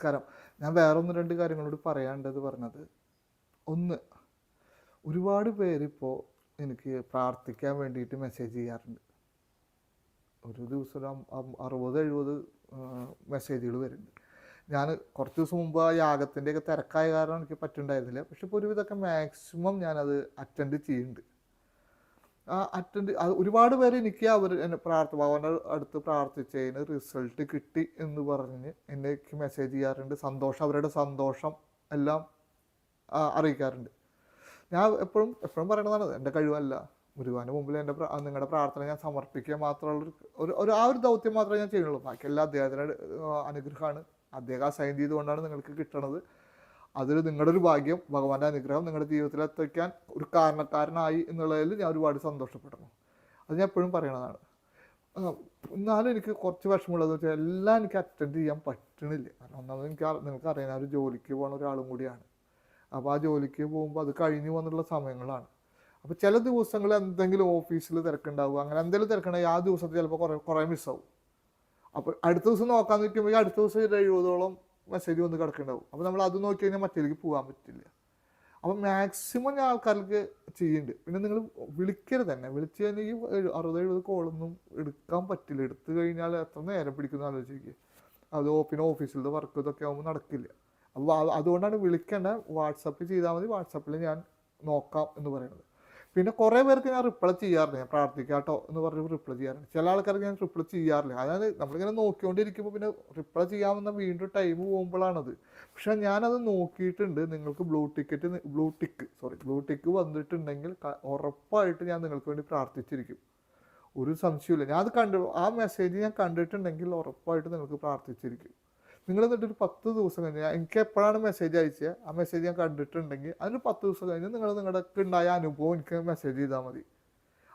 നമസ്കാരം. ഞാൻ വേറൊന്ന് രണ്ട് കാര്യങ്ങളോട് പറയാണ്ടത് പറഞ്ഞത്. ഒന്ന് ഒരുപാട് പേരിപ്പോൾ എനിക്ക് പ്രാർത്ഥിക്കാൻ വേണ്ടിയിട്ട് മെസ്സേജ് ചെയ്യാറുണ്ട്. ഒരു ദിവസം അറുപത് എഴുപത് മെസ്സേജുകൾ വരുന്നുണ്ട്. ഞാൻ കുറച്ച് ദിവസം മുമ്പ് ആ യാഗത്തിന്റെയൊക്കെ തിരക്കായ കാരണം എനിക്ക് പറ്റുണ്ടായിരുന്നില്ല പക്ഷെ ഇപ്പോൾ ഒരുവിധമൊക്കെ മാക്സിമം ഞാനത് അറ്റൻഡ് ചെയ്യുന്നുണ്ട്. അറ്റൻഡ് അത് ഒരുപാട് പേര് എനിക്ക് അവർ എന്നെ പ്രാർത്ഥ ഭഗവാന്റെ അടുത്ത് പ്രാർത്ഥിച്ചതിന് റിസൾട്ട് കിട്ടി എന്ന് പറഞ്ഞ് എന്നേക്ക് മെസ്സേജ് ചെയ്യാറുണ്ട്. സന്തോഷം അവരുടെ സന്തോഷം എല്ലാം അറിയിക്കാറുണ്ട്. ഞാൻ എപ്പോഴും എപ്പോഴും പറയണതാണ് എന്റെ കഴിവല്ല. ഗുരുവാന്റെ മുമ്പിൽ എന്റെ നിങ്ങളുടെ പ്രാർത്ഥന ഞാൻ സമർപ്പിക്കുക മാത്രമുള്ള ഒരു- ഒരു ആ ഒരു ദൗത്യം മാത്രമേ ഞാൻ ചെയ്യുന്നുള്ളൂ. ബാക്കി അദ്ദേഹത്തിന്റെ അനുഗ്രഹമാണ്. അദ്ദേഹം അസൈൻ ചെയ്തുകൊണ്ടാണ് നിങ്ങൾക്ക് കിട്ടണത്. അതിൽ നിങ്ങളുടെ ഒരു ഭാഗ്യം ഭഗവാന്റെ അനുഗ്രഹം നിങ്ങളുടെ ജീവിതത്തിൽ എത്തിക്കാൻ ഒരു കാരണക്കാരനായി എന്നുള്ളതിൽ ഞാൻ ഒരുപാട് സന്തോഷപ്പെടുന്നു. അത് ഞാൻ എപ്പോഴും പറയണതാണ്. എന്നാലും എനിക്ക് കുറച്ച് വിഷമമുള്ളത് വെച്ചാൽ എല്ലാം എനിക്ക് അറ്റൻഡ് ചെയ്യാൻ പറ്റണില്ല. കാരണം ഒന്നാമത് എനിക്ക് ആ- നിങ്ങൾക്ക് അറിയാം ഞാൻ ഒരു ജോലിക്ക് പോകുന്ന ഒരാളും കൂടിയാണ്. അപ്പോൾ ആ ജോലിക്ക് പോകുമ്പോൾ അത് കഴിഞ്ഞു വന്നുള്ള സമയങ്ങളാണ്. അപ്പോൾ ചില ദിവസങ്ങൾ എന്തെങ്കിലും ഓഫീസിൽ തിരക്കുണ്ടാവുക അങ്ങനെ എന്തെങ്കിലും തിരക്കുണ്ടെങ്കിൽ ആ ദിവസത്തിൽ ചിലപ്പോൾ കുറേ കുറേ മിസ്സാവും അപ്പോൾ അടുത്ത ദിവസം നോക്കാൻ നിൽക്കുമ്പോൾ അടുത്ത ദിവസം എഴുപതോളം മെസ്സേജ് വന്ന് കിടക്കുന്നുണ്ടാവും അപ്പോൾ നമ്മൾ അത് നോക്കി കഴിഞ്ഞാൽ മറ്റേലേക്ക് പോകാൻ പറ്റില്ല. അപ്പം മാക്സിമം ഞാൻ ആൾക്കാർക്ക് ചെയ്യുന്നുണ്ട്. പിന്നെ നിങ്ങൾ വിളിക്കരുത് തന്നെ. വിളിച്ച് കഴിഞ്ഞാൽ അറുപത് എഴുപത് കോളൊന്നും എടുക്കാൻ പറ്റില്ല. എടുത്തു കഴിഞ്ഞാൽ എത്ര നേരം പിടിക്കുന്നു ആലോചിക്കുക അത് പിന്നെ ഓഫീസിലത്തെ വർക്ക് ഇതൊക്കെ ആകുമ്പോൾ നടക്കില്ല. അപ്പോൾ അതുകൊണ്ടാണ് വിളിക്കേണ്ട. വാട്സപ്പിൽ ചെയ്താൽ മതി. വാട്സപ്പിൽ ഞാൻ നോക്കാം എന്ന് പറയുന്നത്. പിന്നെ കുറേ പേർക്ക് ഞാൻ റിപ്ലൈ ചെയ്യാറില്ല. ഞാൻ പ്രാർത്ഥിക്കാട്ടോ എന്ന് പറഞ്ഞ് റിപ്ലൈ ചെയ്യാറുണ്ട് ചില ആൾക്കാർക്ക് ഞാൻ റിപ്ലൈ ചെയ്യാറില്ല. അതായത് നമ്മളിങ്ങനെ നോക്കിക്കൊണ്ടിരിക്കുമ്പോൾ പിന്നെ റിപ്ലൈ ചെയ്യാമെന്ന വീണ്ടും ടൈം പോകുമ്പോഴാണത്. പക്ഷെ ഞാനത് നോക്കിയിട്ടുണ്ട്. നിങ്ങൾക്ക് blue ticket blue tick sorry blue tick വന്നിട്ടുണ്ടെങ്കിൽ ഉറപ്പായിട്ട് ഞാൻ നിങ്ങൾക്ക് വേണ്ടി പ്രാർത്ഥിച്ചിരിക്കും. ഒരു സംശയമില്ല ഞാൻ അത് കണ്ടു ആ മെസ്സേജ് ഞാൻ കണ്ടിട്ടുണ്ടെങ്കിൽ ഉറപ്പായിട്ട് നിങ്ങൾക്ക് പ്രാർത്ഥിച്ചിരിക്കും. നിങ്ങൾ എന്നിട്ട് ഒരു പത്ത് ദിവസം കഴിഞ്ഞ് എനിക്ക് എപ്പോഴാണ് മെസ്സേജ് അയച്ചത് ആ മെസ്സേജ് ഞാൻ കണ്ടിട്ടുണ്ടെങ്കിൽ അതിന് പത്ത് ദിവസം കഴിഞ്ഞ് നിങ്ങൾ നിങ്ങളുടെ ഉണ്ടായ അനുഭവം എനിക്ക് മെസ്സേജ് ചെയ്താൽ മതി.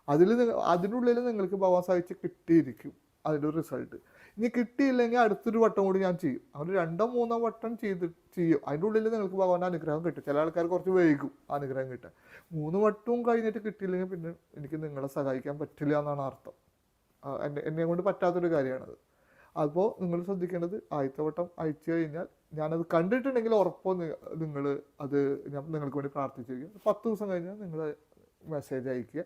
അതിൽ അതിനുള്ളിൽ നിങ്ങൾക്ക് ഭഗവാൻ സഹിച്ച് കിട്ടിയിരിക്കും അതിന്റെ റിസൾട്ട് ഇനി കിട്ടിയില്ലെങ്കിൽ അടുത്തൊരു വട്ടം കൂടി ഞാൻ ചെയ്യും. അങ്ങനെ രണ്ടോ മൂന്നോ വട്ടം ചെയ്ത് ചെയ്യും. അതിന്റെ ഉള്ളിൽ നിങ്ങൾക്ക് ഭഗവാന്റെ അനുഗ്രഹം കിട്ടും. ചില ആൾക്കാർ കുറച്ച് വൈകും ആ അനുഗ്രഹം കിട്ടാൻ. മൂന്ന് വട്ടവും കഴിഞ്ഞിട്ട് കിട്ടിയില്ലെങ്കിൽ പിന്നെ എനിക്ക് നിങ്ങളെ സഹായിക്കാൻ പറ്റില്ല എന്നാണ് അർത്ഥം. എന്നെ കൊണ്ട് പറ്റാത്തൊരു കാര്യമാണത്. അപ്പോൾ നിങ്ങൾ ശ്രദ്ധിക്കേണ്ടത് ആദ്യത്തെ വട്ടം അയച്ചു കഴിഞ്ഞാൽ ഞാനത് കണ്ടിട്ടുണ്ടെങ്കിൽ ഉറപ്പോ നിങ്ങൾ അത് ഞാൻ നിങ്ങൾക്ക് വേണ്ടി പ്രാർത്ഥിച്ചിരിക്കും. പത്ത് ദിവസം കഴിഞ്ഞാൽ നിങ്ങൾ മെസ്സേജ് അയക്കുക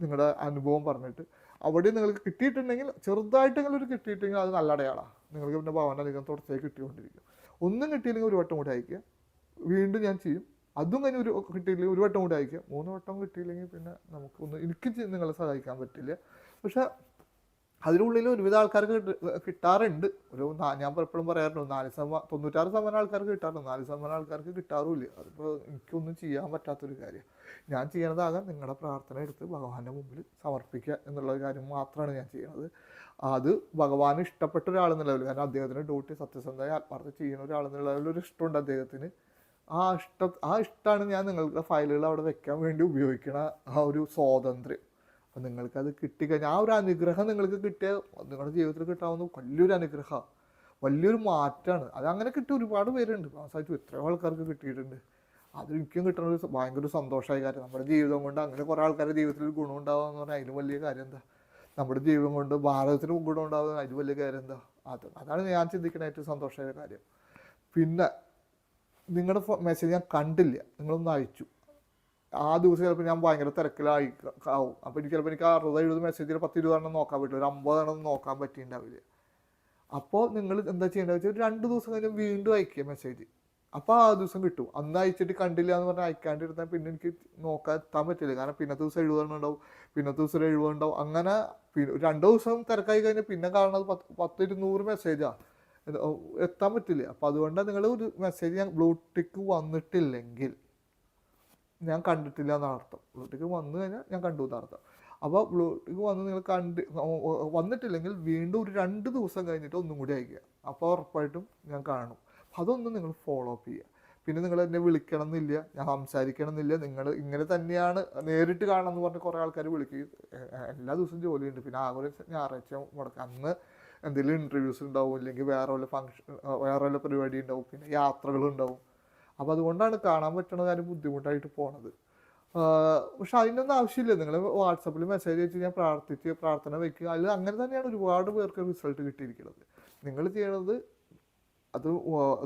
നിങ്ങളുടെ അനുഭവം പറഞ്ഞിട്ട്. അവിടെ നിങ്ങൾക്ക് കിട്ടിയിട്ടുണ്ടെങ്കിൽ ചെറുതായിട്ടെങ്കിലും ഒരു കിട്ടിയിട്ടെങ്കിൽ അത് നല്ല അടയാളാണ് നിങ്ങൾക്ക് പിന്നെ ഭവന അധികം തുടർച്ചയായി കിട്ടിക്കൊണ്ടിരിക്കും. ഒന്നും കിട്ടിയില്ലെങ്കിൽ ഒരു വട്ടം കൂടി അയക്കുക വീണ്ടും ഞാൻ ചെയ്യും. അതും കഴിഞ്ഞ് ഒരു കിട്ടിയില്ലെങ്കിൽ ഒരു വട്ടം കൂടി അയക്കുക മൂന്ന് വട്ടം കിട്ടിയില്ലെങ്കിൽ പിന്നെ നമുക്കൊന്ന് എനിക്ക് നിങ്ങളെ സഹായിക്കാൻ പറ്റില്ല. പക്ഷെ അതിനുള്ളിൽ ഒരുവിധ ആൾക്കാർക്ക് കിട്ട- കിട്ടാറുണ്ട്. ഒരു ഞാൻ എപ്പോഴും പറയാറുണ്ട് നാല് ശതമാനം തൊണ്ണൂറ്റാറ് ശതമാനം ആൾക്കാർക്ക് കിട്ടാറുണ്ട്. നാല് ശതമാനം ആൾക്കാർക്ക് കിട്ടാറുമില്ല. അതിപ്പോൾ എനിക്കൊന്നും ചെയ്യാൻ പറ്റാത്തൊരു കാര്യം. ഞാൻ ചെയ്യണതാകെ. നിങ്ങളുടെ പ്രാർത്ഥന എടുത്ത് ഭഗവാന്റെ മുമ്പിൽ സമർപ്പിക്കുക എന്നുള്ള കാര്യം മാത്രമാണ് ഞാൻ ചെയ്യുന്നത് അത് ഭഗവാന് ഇഷ്ടപ്പെട്ട ഒരാളെന്നുള്ള ലെവലിൽ കാരണം അദ്ദേഹത്തിന് ഡ്യൂട്ടി സത്യസന്ധമായി ആത്മാർത്ഥ ചെയ്യുന്ന ഒരാളെന്നുള്ള ലെവലിൽ ഒരു ഇഷ്ടമുണ്ട് അദ്ദേഹത്തിന്. ആ ഇഷ്ട ആ ഇഷ്ടമാണ് ഞാൻ നിങ്ങളുടെ ഫയലുകൾ അവിടെ വെക്കാൻ വേണ്ടി ഉപയോഗിക്കുന്ന ആ ഒരു സ്വാതന്ത്ര്യം. അപ്പം നിങ്ങൾക്കത് കിട്ടിക്കഴിഞ്ഞാൽ ആ ഒരു അനുഗ്രഹം നിങ്ങൾക്ക് കിട്ടിയ നിങ്ങളുടെ ജീവിതത്തിൽ കിട്ടാവുന്ന വലിയൊരു അനുഗ്രഹമാണ് വലിയൊരു മാറ്റമാണ് അത് അങ്ങനെ കിട്ടിയ ഒരുപാട് പേരുണ്ട്. പാസ്സായിട്ട് എത്രയോ ആൾക്കാർക്ക് കിട്ടിയിട്ടുണ്ട്. അത് എനിക്കും കിട്ടുന്ന ഒരു ഭയങ്കര സന്തോഷമായ കാര്യം. നമ്മുടെ ജീവിതം കൊണ്ട് അങ്ങനെ കുറേ ആൾക്കാരുടെ ജീവിതത്തിൽ ഗുണം ഉണ്ടാവുക എന്ന് പറഞ്ഞാൽ അതിന് വലിയ കാര്യം എന്താ? നമ്മുടെ ജീവിതം കൊണ്ട് ഭാരതത്തിന് ഗുണം ഉണ്ടാവുക അതിന് വലിയ കാര്യം എന്താ? അത് അതാണ് ഞാൻ ചിന്തിക്കുന്ന ഏറ്റവും സന്തോഷമായ കാര്യം. പിന്നെ നിങ്ങളുടെ മെസ്സേജ് ഞാൻ കണ്ടില്ല. നിങ്ങളൊന്ന് അയച്ചു. ആ ദിവസം ചിലപ്പോൾ ഞാൻ ഭയങ്കര തിരക്കിലായി ആവും. അപ്പോൾ എനിക്ക് ചിലപ്പോൾ എനിക്ക് അറുപത് എഴുപത് മെസ്സേജിൽ പത്ത് ഇരുപതെണ്ണം നോക്കാൻ പറ്റില്ല. ഒരു അമ്പതെണ്ണം നോക്കാൻ പറ്റിയിട്ടുണ്ടാവില്ല അപ്പോൾ നിങ്ങൾ എന്താ ചെയ്യേണ്ടത് വെച്ചാൽ രണ്ട് ദിവസം കഴിഞ്ഞ് വീണ്ടും അയക്കുക മെസ്സേജ് അപ്പോൾ ആ ദിവസം കിട്ടും. അന്ന് അയച്ചിട്ട് കണ്ടില്ല എന്ന് പറഞ്ഞാൽ അയക്കാണ്ടിരുന്നാൽ പിന്നെ എനിക്ക് നോക്കാൻ എത്താൻ പറ്റില്ല. കാരണം പിന്നത്തെ ദിവസം എഴുപതെണ്ണം ഉണ്ടാവും. പിന്നത്തെ ദിവസം എഴുപത് ഉണ്ടാവും. അങ്ങനെ രണ്ട് ദിവസം തിരക്കായി കഴിഞ്ഞാൽ പിന്നെ കാണുന്നത് പത്ത് പത്ത് ഇരുന്നൂറ് മെസ്സേജാണ് എത്താൻ പറ്റില്ല. അപ്പോൾ അതുകൊണ്ട് നിങ്ങൾ ഒരു മെസ്സേജ് ഞാൻ ബ്ലൂടിക്ക് വന്നിട്ടില്ലെങ്കിൽ ഞാൻ കണ്ടിട്ടില്ല എന്നാണ് അർത്ഥം. ബ്ലൂടിക്ക് വന്നു കഴിഞ്ഞാൽ ഞാൻ കണ്ടു എന്നാണ് അർത്ഥം. അപ്പോൾ ബ്ലൂടിക്ക് വന്ന് നിങ്ങൾ കണ്ട് വന്നിട്ടില്ലെങ്കിൽ വീണ്ടും ഒരു രണ്ട് ദിവസം കഴിഞ്ഞിട്ട് ഒന്നും കൂടി അയക്കുക. അപ്പോൾ ഉറപ്പായിട്ടും ഞാൻ കാണും. അതൊന്നും നിങ്ങൾ ഫോളോ അപ്പ് ചെയ്യുക. പിന്നെ നിങ്ങൾ എന്നെ വിളിക്കണം എന്നില്ല ഞാൻ സംസാരിക്കണം എന്നില്ല നിങ്ങൾ ഇങ്ങനെ തന്നെയാണ് നേരിട്ട് കാണണം എന്ന് പറഞ്ഞ് കുറേ ആൾക്കാർ വിളിക്കും എല്ലാ ദിവസവും ജോലിയുണ്ട്. പിന്നെ ആകെ ഒരു ഞായറാഴ്ച മുടക്കാം. അന്ന് എന്തെങ്കിലും ഇന്റർവ്യൂസ് ഉണ്ടാവും ഇല്ലെങ്കിൽ വേറെ വല്ല ഫങ്ഷൻ വേറെ വല്ല പരിപാടി ഉണ്ടാവും പിന്നെ യാത്രകളുണ്ടാവും. അപ്പോൾ അതുകൊണ്ടാണ് കാണാൻ പറ്റണത് കാര്യം ബുദ്ധിമുട്ടായിട്ട് പോണത്. പക്ഷെ അതിനൊന്നും ആവശ്യമില്ല. നിങ്ങൾ വാട്സപ്പിൽ മെസ്സേജ് അയച്ച് ഞാൻ പ്രാർത്ഥിച്ച് പ്രാർത്ഥന വെക്കുക. അതിൽ അങ്ങനെ തന്നെയാണ് ഒരുപാട് പേർക്ക് റിസൾട്ട് കിട്ടിയിരിക്കുന്നത്. നിങ്ങൾ ചെയ്യണത് അത്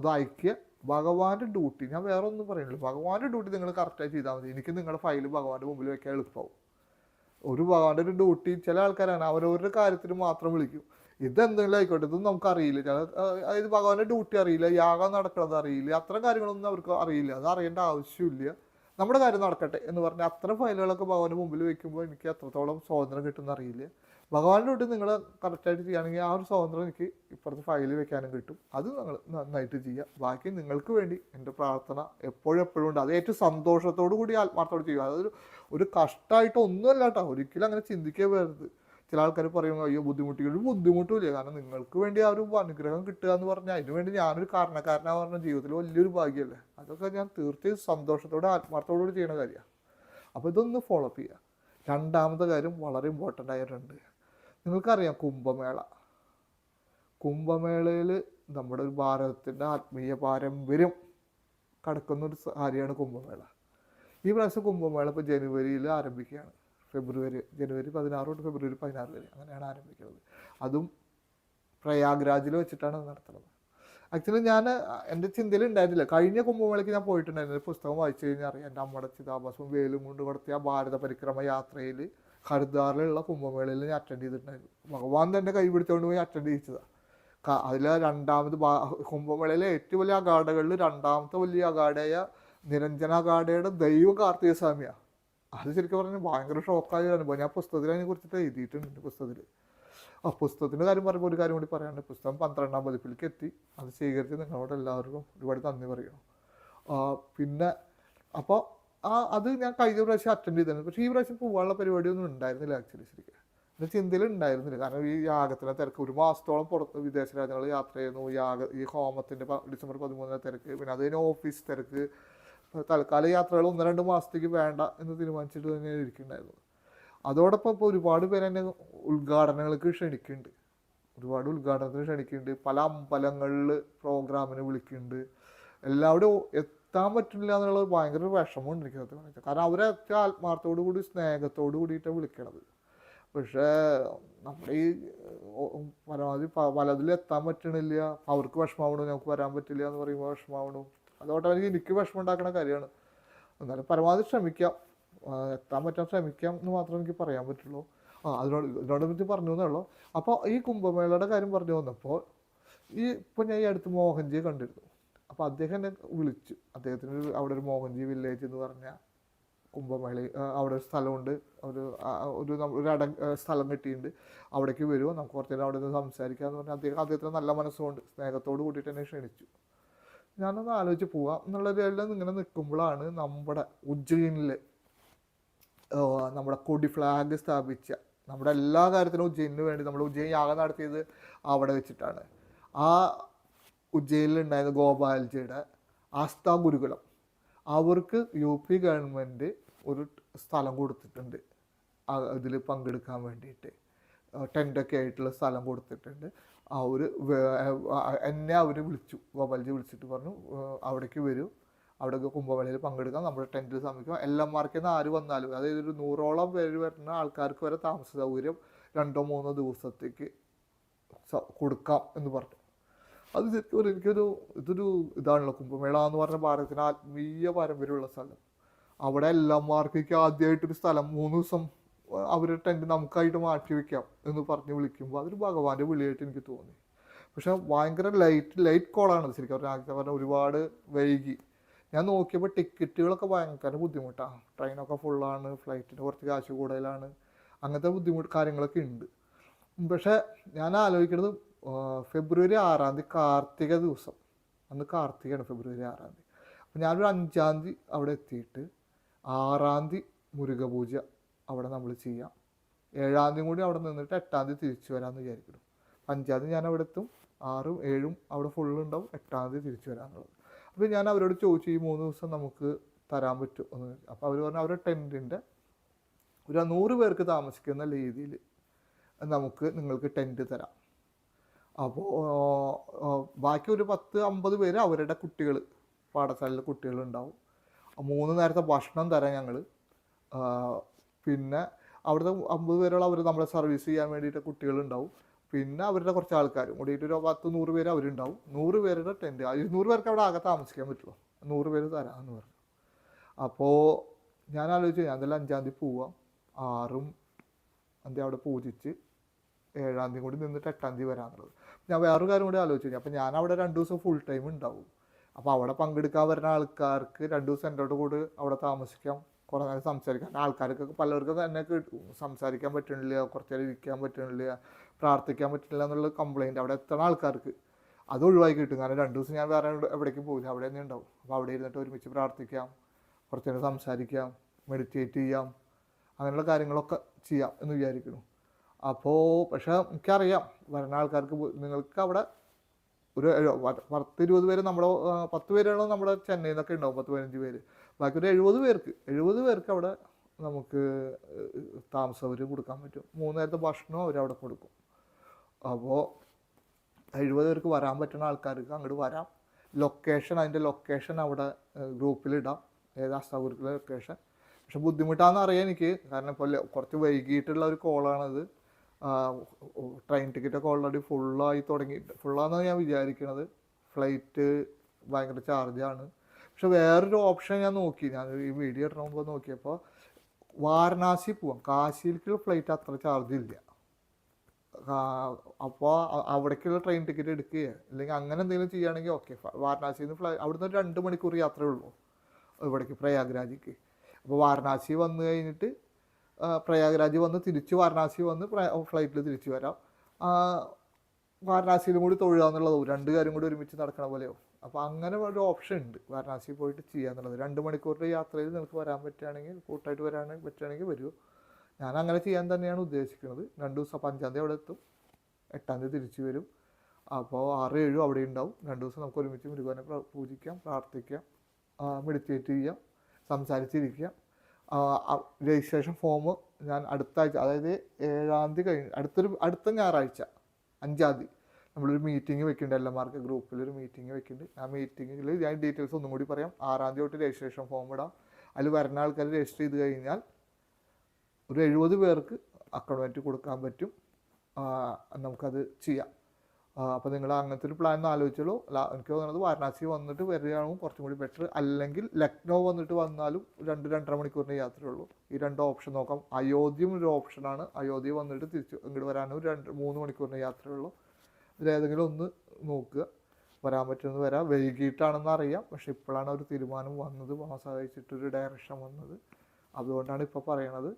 അത് അയക്കുക ഭഗവാന്റെ ഡ്യൂട്ടി ഞാൻ വേറെ ഒന്നും പറയുന്നില്ല. ഭഗവാന്റെ ഡ്യൂട്ടി നിങ്ങൾ കറക്റ്റായി ചെയ്താൽ മതി. എനിക്ക് നിങ്ങളുടെ ഫയൽ ഭഗവാന്റെ മുമ്പിൽ വെക്കാൻ എളുപ്പമാവും ഒരു ഭഗവാന്റെ ഒരു ഡ്യൂട്ടി ചില ആൾക്കാരാണ്. അവരവരുടെ കാര്യത്തിന് മാത്രം വിളിക്കും. ഇതെന്തെങ്കിലും ആയിക്കോട്ടെ ഇതൊന്നും നമുക്ക് അറിയില്ല ചില അതായത് ഭഗവാന്റെ ഡ്യൂട്ടി അറിയില്ല യാഗം നടക്കണത് അറിയില്ല അത്തരം കാര്യങ്ങളൊന്നും അവർക്ക് അറിയില്ല. അത് അറിയേണ്ട ആവശ്യമില്ല. നമ്മുടെ കാര്യം നടക്കട്ടെ എന്ന് പറഞ്ഞാൽ അത്ര ഫയലുകളൊക്കെ ഭഗവാന്റെ മുമ്പിൽ വെക്കുമ്പോൾ എനിക്ക് എത്രത്തോളം സ്വാതന്ത്ര്യം കിട്ടുമെന്ന് അറിയില്ല. ഭഗവാന്റെ ഡ്യൂട്ടി നിങ്ങൾ കറക്റ്റായിട്ട് ചെയ്യുകയാണെങ്കിൽ ആ ഒരു സ്വാതന്ത്ര്യം എനിക്ക് ഇപ്പുറത്ത് ഫയൽ വെക്കാനും കിട്ടും. അത് നിങ്ങൾ നന്നായിട്ട് ചെയ്യുക. ബാക്കി നിങ്ങൾക്ക് വേണ്ടി എന്റെ പ്രാർത്ഥന എപ്പോഴും എപ്പോഴും ഉണ്ട്. അത് ഏറ്റവും സന്തോഷത്തോടു കൂടി ആത്മാർത്ഥത്തോട് ചെയ്യുക. അതൊരു ഒരു കഷ്ടമായിട്ട് ഒന്നുമല്ല കേട്ടോ. ഒരിക്കലും അങ്ങനെ ചിന്തിക്കേ വരുത് ചില ആൾക്കാർ പറയും അയ്യോ ബുദ്ധിമുട്ടി ഒരു ബുദ്ധിമുട്ടില്ല കാരണം നിങ്ങൾക്ക് വേണ്ടി ആ ഒരു അനുഗ്രഹം കിട്ടുക എന്ന് പറഞ്ഞാൽ അതിന് വേണ്ടി ഞാനൊരു കാരണക്കാരനാന്ന് പറഞ്ഞ ജീവിതത്തിൽ വലിയൊരു ഭാഗ്യമല്ലേ അതൊക്കെ ഞാൻ തീർച്ചയായും സന്തോഷത്തോടെ ആത്മാർത്ഥത്തോടു കൂടി ചെയ്യുന്ന കാര്യമാണ് അപ്പോൾ ഇതൊന്ന് ഫോളോ അപ്പ് ചെയ്യുക രണ്ടാമത്തെ കാര്യം വളരെ ഇമ്പോർട്ടന്റ് ആയിട്ടുണ്ട്. നിങ്ങൾക്കറിയാം കുംഭമേള. കുംഭമേളയിൽ നമ്മുടെ ഒരു ഭാരതത്തിന്റെ ആത്മീയ പാരമ്പര്യം കടക്കുന്ന ഒരു കാര്യമാണ് കുംഭമേള. ഈ പ്രാവശ്യം കുംഭമേള ഇപ്പോൾ ജനുവരിയിൽ ആരംഭിക്കുകയാണ്. ഫെബ്രുവരി ജനുവരി പതിനാറ് തൊട്ട് ഫെബ്രുവരി പതിനാറ് വരെ അങ്ങനെയാണ് ആരംഭിക്കുന്നത്. അതും പ്രയാഗ്രാജിൽ വെച്ചിട്ടാണ് നടത്തുന്നത്. ആക്ച്വലി ഞാൻ എന്റെ ചിന്തയിൽ ഉണ്ടായിരുന്നില്ല കഴിഞ്ഞ കുംഭമേളയ്ക്ക് ഞാൻ പോയിട്ടുണ്ടായിരുന്നു. പുസ്തകം വായിച്ചു കഴിഞ്ഞാൽ അറിയാം. എന്റെ അമ്മയുടെ ചിതാഭാസവും വേലും കൊണ്ട് നടത്തിയ ഭാരത പരിക്രമ യാത്രയിൽ ഹരിദ്വാറിലുള്ള കുംഭമേളയിൽ ഞാൻ അറ്റൻഡ് ചെയ്തിട്ടുണ്ടായിരുന്നു. ഭഗവാൻ തന്നെ കൈ പിടിച്ചുകൊണ്ട് പോയി അറ്റൻഡ് ചെയ്യിച്ചതാണ് അതിൽ രണ്ടാമത് കുംഭമേളയിലെ ഏറ്റവും വലിയ അഗാഡകളിൽ രണ്ടാമത്തെ വലിയ അഗാഡയായ നിരഞ്ജന അഗാഡയുടെ ദൈവ കാർത്തിക സ്വാമിയാണ് അത് ശരിക്കും പറഞ്ഞാൽ ഭയങ്കര ഷോക്കായ അനുഭവം. ഞാൻ പുസ്തകത്തിൽ അതിനെ കുറിച്ചിട്ട് എഴുതിയിട്ടുണ്ട് പുസ്തകത്തിൽ. ആ പുസ്തകത്തിന്റെ കാര്യം പറയുമ്പോൾ ഒരു കാര്യം കൂടി പറയാനുണ്ട്. പുസ്തകം പന്ത്രണ്ടാം പതിപ്പിലേക്ക് എത്തി. അത് സ്വീകരിച്ച് നിങ്ങളോട് എല്ലാവർക്കും ഒരുപാട് നന്ദി പറയണം പിന്നെ അപ്പോൾ ആ അത് ഞാൻ കഴിഞ്ഞ പ്രാവശ്യം അറ്റൻഡ് ചെയ്തിരുന്നു. പക്ഷേ ഈ പ്രാവശ്യം പോകാനുള്ള പരിപാടിയൊന്നും ഉണ്ടായിരുന്നില്ല ആക്ച്വലി ശരിക്കും. എന്റെ ചിന്തയിൽ ഉണ്ടായിരുന്നില്ല. കാരണം ഈ യാഗത്തിന്റെ തിരക്ക് ഒരു മാസത്തോളം പുറത്ത് വിദേശ രാജ്യങ്ങളിൽ യാത്ര ചെയ്യുന്നു. യാഗ ഈ ഹോമത്തിന്റെ ഡിസംബർ പതിമൂന്നിലെ തിരക്ക്. പിന്നെ അത് ഓഫീസ് തിരക്ക്. തൽക്കാല യാത്രകൾ ഒന്ന് രണ്ട് മാസത്തേക്ക് വേണ്ട എന്ന് തീരുമാനിച്ചിട്ട് തന്നെ ഇരിക്കുന്നുണ്ടായിരുന്നു. അതോടൊപ്പം ഇപ്പോൾ ഒരുപാട് പേര് എന്നെ ഉദ്ഘാടനങ്ങൾക്ക് ക്ഷണിക്കുന്നുണ്ട്. ഒരുപാട് ഉദ്ഘാടനത്തിന് ക്ഷണിക്കുന്നുണ്ട്. പല അമ്പലങ്ങളിൽ പ്രോഗ്രാമിന് വിളിക്കുന്നുണ്ട്. എല്ലാവരും എത്താൻ പറ്റില്ല എന്നുള്ള ഭയങ്കര വിഷമമുണ്ട് എനിക്ക് കാരണം അവരെ ആത്മാർത്ഥത്തോടു കൂടി സ്നേഹത്തോടു കൂടിയിട്ടാണ് വിളിക്കണത്. പക്ഷേ നമ്മുടെ ഈ പരമാവധി പലതിലെത്താൻ പലതിലും എത്താൻ പറ്റണില്ല. അവർക്ക് വിഷമാവണു ഞങ്ങൾക്ക് വരാൻ പറ്റില്ല എന്ന് പറയുമ്പോൾ വിഷമാവണു അതോടെ എനിക്ക് എനിക്ക് വിഷമം ഉണ്ടാക്കുന്ന കാര്യമാണ്. എന്നാലും പരമാവധി ശ്രമിക്കാം. എത്താൻ പറ്റാൻ ശ്രമിക്കാം എന്ന് മാത്രമേ എനിക്ക് പറയാൻ പറ്റുള്ളൂ. ആ അതിനോട് ഇതിനോട് പറ്റി പറഞ്ഞു എന്നേ അപ്പോൾ ഈ കുംഭമേളയുടെ കാര്യം പറഞ്ഞു വന്നപ്പോൾ ഈ ഇപ്പോൾ ഞാൻ ഈ അടുത്ത് മോഹൻജിയെ കണ്ടിരുന്നു. അപ്പോൾ അദ്ദേഹം എന്നെ വിളിച്ചു. അദ്ദേഹത്തിന് അവിടെ ഒരു മോഹൻജി വില്ലേജ് എന്ന് പറഞ്ഞ കുംഭമേള അവിടെ ഒരു സ്ഥലമുണ്ട്. ഒരു ഒരു ഒരു അട സ്ഥലം കിട്ടിയിട്ടുണ്ട്. അവിടേക്ക് വരുമോ നമുക്ക് കുറച്ച് നേരം അവിടെ നിന്ന് സംസാരിക്കാമെന്ന് പറഞ്ഞാൽ അദ്ദേഹം അദ്ദേഹത്തിന് നല്ല മനസ്സുകൊണ്ട് സ്നേഹത്തോട് കൂട്ടിയിട്ട് എന്നെ ക്ഷണിച്ചു. ഞാനൊന്ന് ആലോചിച്ച് പോവാം. എന്നുള്ള രീതിയിൽ ഇങ്ങനെ നിൽക്കുമ്പോഴാണ് നമ്മുടെ ഉജ്ജയിനിൽ നമ്മുടെ കൊടി ഫ്ലാഗ് സ്ഥാപിച്ച നമ്മുടെ എല്ലാ കാര്യത്തിനും ഉജ്ജയിനു വേണ്ടി നമ്മൾ ഉജ്ജയിൻ യാഗം നടത്തിയത് അവിടെ വെച്ചിട്ടാണ്. ആ ഉജ്ജയിനിൽ ഉണ്ടായിരുന്ന ഗോപാൽജിയുടെ ആസ്ഥാ ഗുരുകുലം. അവർക്ക് യു പി ഗവൺമെന്റ് ഒരു സ്ഥലം കൊടുത്തിട്ടുണ്ട്. ഇതിൽ പങ്കെടുക്കാൻ വേണ്ടിയിട്ട്. ടെന്റൊക്കെ ആയിട്ടുള്ള സ്ഥലം കൊടുത്തിട്ടുണ്ട്. ആ ഒരു എന്നെ അവർ വിളിച്ചു. ഗോപാൽജി വിളിച്ചിട്ട് പറഞ്ഞു അവിടേക്ക് വരൂ. അവിടെ കുംഭമേളയിൽ പങ്കെടുക്കാം. നമ്മുടെ ടെന്റിൽ സമീപിക്കാം. എല്ലാം മാർക്കിൽ നിന്ന് ആര് വന്നാലും അതായത് ഒരു നൂറോളം പേര് വരുന്ന ആൾക്കാർക്ക് വരെ താമസ സൗകര്യം രണ്ടോ മൂന്നോ ദിവസത്തേക്ക് കൊടുക്കാം എന്ന് പറഞ്ഞു. അത് ശരിക്കും ഒരു എനിക്കൊരു ഇതൊരു ഇതാണല്ലോ. കുംഭമേള എന്ന് പറഞ്ഞ ഭാരതത്തിന് ആത്മീയ പാരമ്പര്യമുള്ള സ്ഥലം. അവിടെ എല്ലാം മാർക്കേക്ക് ആദ്യമായിട്ടൊരു സ്ഥലം. മൂന്ന് ദിവസം അവർ ടെന്റ് നമുക്കായിട്ട് മാറ്റി വെക്കാം എന്ന് പറഞ്ഞ് വിളിക്കുമ്പോൾ അതൊരു ഭഗവാന്റെ വിളിയായിട്ട് എനിക്ക് തോന്നി. പക്ഷെ ഭയങ്കര ലൈറ്റ് ലൈറ്റ് കോളാണ് ശരിക്കും രാജ്യത്തെ പറഞ്ഞാൽ ഒരുപാട് വൈകി. ഞാൻ നോക്കിയപ്പോൾ ടിക്കറ്റുകളൊക്കെ ഭയങ്കര ബുദ്ധിമുട്ടാണ് ട്രെയിനൊക്കെ ഫുള്ളാണ് ഫ്ലൈറ്റിന് കുറച്ച് കാശ് കൂടുതലാണ് അങ്ങനത്തെ ബുദ്ധിമുട്ട് കാര്യങ്ങളൊക്കെ ഉണ്ട് പക്ഷേ ഞാൻ ആലോചിക്കുന്നത് ഫെബ്രുവരി ആറാം തീയതി കാർത്തിക ദിവസം. അന്ന് കാർത്തികയാണ് ഫെബ്രുവരി ആറാം തീയതി. അപ്പോൾ ഞാനൊരു അഞ്ചാം തീയതി അവിടെ എത്തിയിട്ട് ആറാം തീയതി മുരുക പൂജ അവിടെ നമ്മൾ ചെയ്യാം. ഏഴാം തീയതി കൂടി അവിടെ നിന്നിട്ട് എട്ടാം തീയതി തിരിച്ചു വരാമെന്ന് വിചാരിക്കുന്നു. അഞ്ചാം തീയതി ഞാൻ അവിടെ എത്തും. ആറും ഏഴും അവിടെ ഫുള്ള് ഉണ്ടാവും. എട്ടാം തീയതി തിരിച്ചു വരാമെന്നുള്ളത്. അപ്പോൾ ഞാൻ അവരോട് ചോദിച്ചു ഈ മൂന്ന് ദിവസം നമുക്ക് തരാൻ പറ്റും? എന്ന് അപ്പോൾ അവർ പറഞ്ഞു അവരുടെ ടെന്റിന്റെ ഒരു നൂറ് പേർക്ക് താമസിക്കുന്ന രീതിയിൽ നമുക്ക് നിങ്ങൾക്ക് ടെന്റ് തരാം. അപ്പോൾ ബാക്കി ഒരു പത്ത് അമ്പത് പേര് അവരുടെ കുട്ടികൾ പാഠശാലയിലെ കുട്ടികളുണ്ടാവും. മൂന്ന് നേരത്തെ ഭക്ഷണം തരാം ഞങ്ങൾ പിന്നെ അവിടുത്തെ അമ്പത് പേരോളം അവർ നമ്മളെ സർവീസ് ചെയ്യാൻ വേണ്ടിയിട്ട് കുട്ടികളുണ്ടാവും. പിന്നെ അവരുടെ കുറച്ച് ആൾക്കാരും കൂടിയിട്ട് ഒരു പത്ത് നൂറ് പേര് അവരുണ്ടാവും. നൂറ് പേരുടെ ടെന്റ് ഇരുന്നൂറ് പേർക്ക് അവിടെ ആകെ താമസിക്കാൻ പറ്റുള്ളൂ നൂറ് പേര് തരാമെന്ന് പറഞ്ഞു. അപ്പോൾ ഞാൻ ആലോചിച്ചു ഞാൻ എന്തായാലും അഞ്ചാം തീയതി പോവാം. ആറും അന്തി അവിടെ പൂജിച്ച് ഏഴാം തീയതി കൂടി നിന്നിട്ട് എട്ടാം തീയതി വരാമെന്നുള്ളത്. ഞാൻ വേറൊരു കാര്യം കൂടി ആലോചിച്ചു അപ്പോൾ ഞാൻ അവിടെ രണ്ട് ദിവസം ഫുൾ ടൈം ഉണ്ടാവും. അപ്പോൾ അവിടെ പങ്കെടുക്കാൻ വരുന്ന ആൾക്കാർക്ക് രണ്ട് ദിവസം എന്റെ കൂടെ അവിടെ താമസിക്കാം. കുറേ നേരം സംസാരിക്കാം. ആൾക്കാർക്കൊക്കെ പലർക്കും തന്നെ സംസാരിക്കാൻ പറ്റണില്ല കുറച്ച് നേരം ഇരിക്കാൻ പറ്റണില്ല പ്രാർത്ഥിക്കാൻ പറ്റണില്ല എന്നുള്ള കംപ്ലയിന്റ് അവിടെ എത്തണ ആൾക്കാർക്ക് അത് ഒഴിവാക്കി കിട്ടും. കാരണം രണ്ട് ദിവസം ഞാൻ വേറെ എവിടെ- എവിടേക്കും പോകില്ല അവിടെ തന്നെ ഉണ്ടാവും. അപ്പോൾ അവിടെ ഇരുന്നിട്ട് ഒരുമിച്ച് പ്രാർത്ഥിക്കാം കുറച്ച് നേരം സംസാരിക്കാം മെഡിറ്റേറ്റ് ചെയ്യാം അങ്ങനെയുള്ള കാര്യങ്ങളൊക്കെ ചെയ്യാം എന്ന് വിചാരിക്കുന്നു. അപ്പോൾ പക്ഷേ എനിക്കറിയാം വരുന്ന ആൾക്കാർക്ക് നിങ്ങൾക്ക് അവിടെ ഒരു പത്ത് ഇരുപത് പേര് നമ്മുടെ പത്ത് പേരാണോ നമ്മുടെ ചെന്നൈയിൽ നിന്നൊക്കെ ഉണ്ടാവും പത്ത് പതിനഞ്ച് പേര്. ബാക്കി ഒരു എഴുപത് പേർക്ക്. എഴുപത് പേർക്ക് അവിടെ നമുക്ക് താമസ സൗകര്യം കൊടുക്കാൻ പറ്റും. മൂന്ന് നേരത്തെ ഭക്ഷണം അവരവിടെ കൊടുക്കും. അപ്പോൾ എഴുപത് പേർക്ക് വരാൻ പറ്റുന്ന ആൾക്കാർക്ക് അങ്ങോട്ട് വരാം. ലൊക്കേഷൻ അതിന്റെ ലൊക്കേഷൻ അവിടെ ഗ്രൂപ്പിലിടാം ഏതാ അസ്താപുരത്തിലെ ലൊക്കേഷൻ പക്ഷെ ബുദ്ധിമുട്ടാണെന്ന് അറിയാം എനിക്ക് കാരണം ഇപ്പോൾ കുറച്ച് വൈകിട്ടുള്ള ഒരു കോളാണത്. ട്രെയിൻ ടിക്കറ്റൊക്കെ ഓൾറെഡി ഫുള്ളായി തുടങ്ങി. ഫുള്ളാണെന്നാണ് ഞാൻ വിചാരിക്കണത്. ഫ്ലൈറ്റ് ഭയങ്കര ചാർജാണ് പക്ഷെ വേറൊരു ഓപ്ഷൻ ഞാൻ നോക്കി. ഞാൻ ഈ വീഡിയോ ഇടണമെമ്പോൾ നോക്കിയപ്പോൾ വാരണാസി പോവാം. കാശിയിലേക്കുള്ള ഫ്ലൈറ്റ് അത്ര ചാർജ് ഇല്ല. അപ്പോൾ അവിടേക്കുള്ള ട്രെയിൻ ടിക്കറ്റ് എടുക്കുക അല്ലെങ്കിൽ അങ്ങനെ എന്തെങ്കിലും ചെയ്യുകയാണെങ്കിൽ ഓക്കെ വാരണാസിയിൽ നിന്ന് ഫ്ലൈ അവിടുന്ന് ഒരു രണ്ട് മണിക്കൂർ യാത്രയേ ഉള്ളൂ ഇവിടേക്ക് പ്രയാഗ്രാജിക്ക്. അപ്പോൾ വാരണാസി വന്നു കഴിഞ്ഞിട്ട് പ്രയാഗ്രാജ് വന്ന് തിരിച്ച് വാരണാസി വന്ന് ഫ്ലൈറ്റിൽ തിരിച്ചു വരാം. വാരണാസിയിലും കൂടി തൊഴുക എന്നുള്ളതും? രണ്ട് കാര്യം കൂടി ഒരുമിച്ച് നടക്കണ പോലെയാവും അപ്പോൾ അങ്ങനെ ഒരു ഓപ്ഷൻ ഉണ്ട്. വാരണാസി പോയിട്ട് ചെയ്യുക എന്നുള്ളത്. രണ്ട് മണിക്കൂറിന്റെ യാത്രയിൽ നിങ്ങൾക്ക് വരാൻ പറ്റുകയാണെങ്കിൽ കൂട്ടായിട്ട് വരാൻ പറ്റുകയാണെങ്കിൽ വരൂ. ഞാൻ അങ്ങനെ ചെയ്യാൻ തന്നെയാണ് ഉദ്ദേശിക്കുന്നത്. രണ്ട് ദിവസം അപ്പം അഞ്ചാം തീയതി അവിടെ എത്തും. എട്ടാം തീയതി തിരിച്ചു വരും. അപ്പോൾ ആറ് ഏഴും അവിടെ ഉണ്ടാവും. രണ്ട് ദിവസം നമുക്ക് ഒരുമിച്ച് മുരുകനെ പൂജിക്കാം പ്രാർത്ഥിക്കാം മെഡിറ്റേറ്റ് ചെയ്യാം സംസാരിച്ചിരിക്കാം. രജിസ്ട്രേഷൻ ഫോം ഞാൻ അടുത്ത ആഴ്ച അതായത് ഏഴാം തീയതി കഴിഞ്ഞ് അടുത്തൊരു അടുത്ത ഞായറാഴ്ച അഞ്ചാം തീയതി നമ്മളൊരു മീറ്റിംഗ് വെക്കുന്നുണ്ട് എൽ ഗ്രൂപ്പിൽ ഒരു മീറ്റിംഗ് വെക്കുന്നുണ്ട് ആ മീറ്റിങ്ങിൽ ഞാൻ ഡീറ്റെയിൽസ് ഒന്നും കൂടി പറയാം. ആറാം തീയതി തൊട്ട് രജിസ്ട്രേഷൻ ഫോം ഇടാം. അതിൽ വരുന്ന ആൾക്കാർ രജിസ്റ്റർ ചെയ്ത് കഴിഞ്ഞാൽ ഒരു എഴുപത് പേർക്ക് അക്കൗണ്ട് കൊടുക്കാൻ പറ്റും. നമുക്കത് ചെയ്യാം. അപ്പോൾ നിങ്ങൾ അങ്ങനത്തെ ഒരു പ്ലാൻ ആലോചിച്ചോളൂ. എനിക്ക് തോന്നുന്നത് വാരണാസി വന്നിട്ട് വരികയാണെങ്കിൽ കുറച്ചും കൂടി ബെറ്റർ അല്ലെങ്കിൽ ലക്നൗ വന്നിട്ട് വന്നാലും രണ്ട് രണ്ടര മണിക്കൂറിന്റെ യാത്രയുള്ളൂ ഈ രണ്ട് ഓപ്ഷൻ നോക്കാം. അയോധ്യയും ഒരു ഓപ്ഷനാണ് അയോധ്യ വന്നിട്ട് തിരിച്ച് ഇങ്ങോട്ട് വരാനും രണ്ട് മൂന്ന് മണിക്കൂറിന്റെ യാത്രയുള്ളൂ ഇതിലേതെങ്കിലും ഒന്ന് നോക്കുക. വരാൻ പറ്റുമെന്ന് വരാം. വൈകിട്ടാണെന്ന് അറിയാം. പക്ഷെ ഇപ്പോഴാണ് ഒരു തീരുമാനം വന്നത്. മാസം കഴിച്ചിട്ടൊരു ഡയറക്ഷൻ വന്നത്. അതുകൊണ്ടാണ് ഇപ്പോൾ പറയണത്.